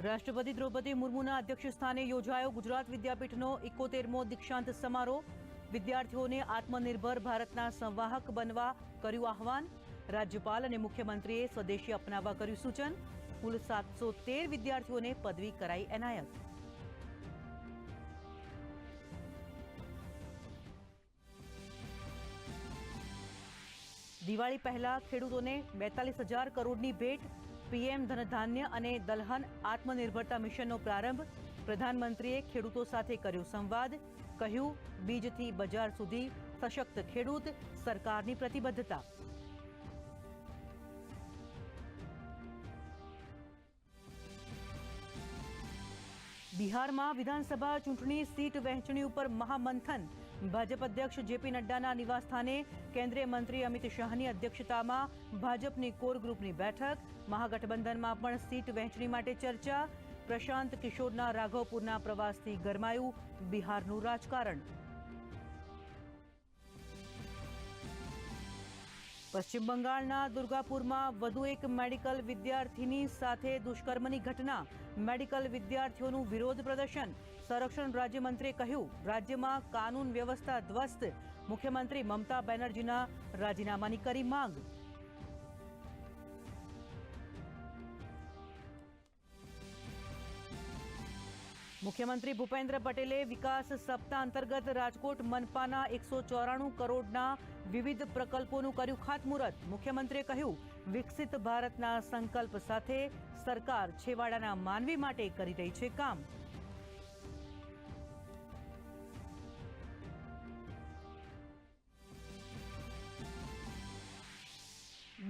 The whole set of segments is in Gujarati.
રાષ્ટ્રપતિ દ્રૌપદી મુર્મુના અધ્યક્ષસ્થાને યોજાયો ગુજરાત વિદ્યાપીઠનો એકોતેરમો દીક્ષાંત સમારોહ. વિદ્યાર્થીઓને આત્મનિર્ભર ભારતના સંવાહક બનવા કર્યું આહવાન. રાજ્યપાલ અને મુખ્યમંત્રીએ સ્વદેશી અપનાવવા કર્યું સૂચન. કુલ સાતસો વિદ્યાર્થીઓને પદવી કરાઈ એનાયત. દિવાળી પહેલા ખેડૂતોને બેતાલીસ હજાર કરોડની ભેટ પીએમ ધનધાન્ય અને દલહન આત્મનિર્ભરતા મિશનનો પ્રારંભ પ્રધાનમંત્રીએ ખેડૂતો સાથે કર્યો સંવાદ, કહ્યું, બીજથી બજાર સુધી સશક્ત ખેડૂત સરકારની પ્રતિબદ્ધતા. બિહારમાં વિધાનસભા ચૂંટણી સીટ વહેંચણી ઉપર મહામંથન. ભાજપ અધ્યક્ષ જેપી નડ્ડાના નિવાસસ્થાને કેન્દ્રીય મંત્રી અમિત શાહની અધ્યક્ષતામાં ભાજપની કોર ગ્રુપની બેઠક. મહાગઠબંધનમાં પણ સીટ વહેંચણી માટે ચર્ચા. પ્રશાંત કિશોરના રાઘવપુરના પ્રવાસથી ગરમાયું બિહારનું રાજકારણ. પશ્ચિમ બંગાળના દુર્ગાપુરમાં વધુ એક મેડિકલ વિદ્યાર્થીની સાથે દુષ્કર્મની ઘટના. મેડિકલ વિદ્યાર્થીઓનું વિરોધ પ્રદર્શન. સંરક્ષણ રાજ્યમંત્રીએ કહ્યું, રાજ્યમાં કાનૂન વ્યવસ્થા ધ્વસ્ત. મુખ્યમંત્રી મમતા બેનર્જીના રાજીનામાની કરી માંગ. મુખ્યમંત્રી ભૂપેન્દ્ર પટેલે વિકાસ સપ્તાહ અંતર્ગત રાજકોટ મનપાના એકસો ચોરાણું કરોડના વિવિધ પ્રકલ્પોનું કર્યું ખાતમુહૂર્ત. મુખ્યમંત્રીએ કહ્યું, વિકસિત ભારતના સંકલ્પ સાથે સરકાર છેવાડાના માનવી માટે કરી રહી છે કામ.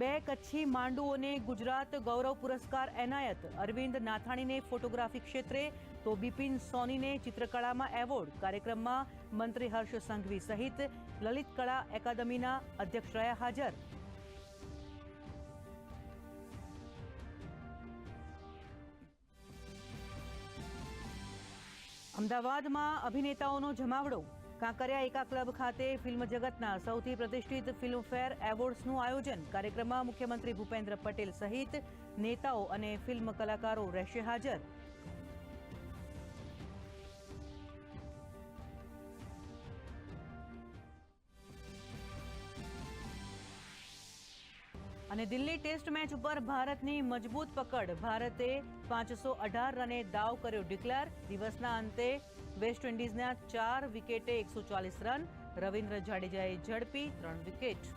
બે કચ્છી માંડુઓને ગુજરાત ગૌરવ પુરસ્કાર એનાયત. અરવિંદ નાથાણીને ફોટોગ્રાફી ક્ષેત્રે તો બિપિન સોનીને ચિત્રકળામાં એવોર્ડ કાર્યક્રમમાં મંત્રી હર્ષ સંઘવી સહિત લલિત કળા એકાદમીના અધ્યક્ષ રહ્યા હાજર. અમદાવાદમાં અભિનેતાઓનો જમાવડો. કાંકરિયા એકા ક્લબ ખાતે ફિલ્મ જગતના સૌથી પ્રતિષ્ઠિત ફિલ્મફેર એવોર્ડ્સનું આયોજન કાર્યક્રમમાં મુખ્યમંત્રી ભૂપેન્દ્ર પટેલ સહિત નેતાઓ અને ફિલ્મ કલાકારો રહેશે હાજર. અને દિલ્હી ટેસ્ટ મેચ ઉપર ભારતની મજબૂત પકડ. ભારતે પાંચસો અઢાર રને દાવ કર્યો ડિક્લેર. દિવસના અંતે વેસ્ટ ઇન્ડિઝના ચાર વિકેટે એકસો ચાલીસ રન. રવિન્દ્ર જાડેજાએ ઝડપી ત્રણ વિકેટ.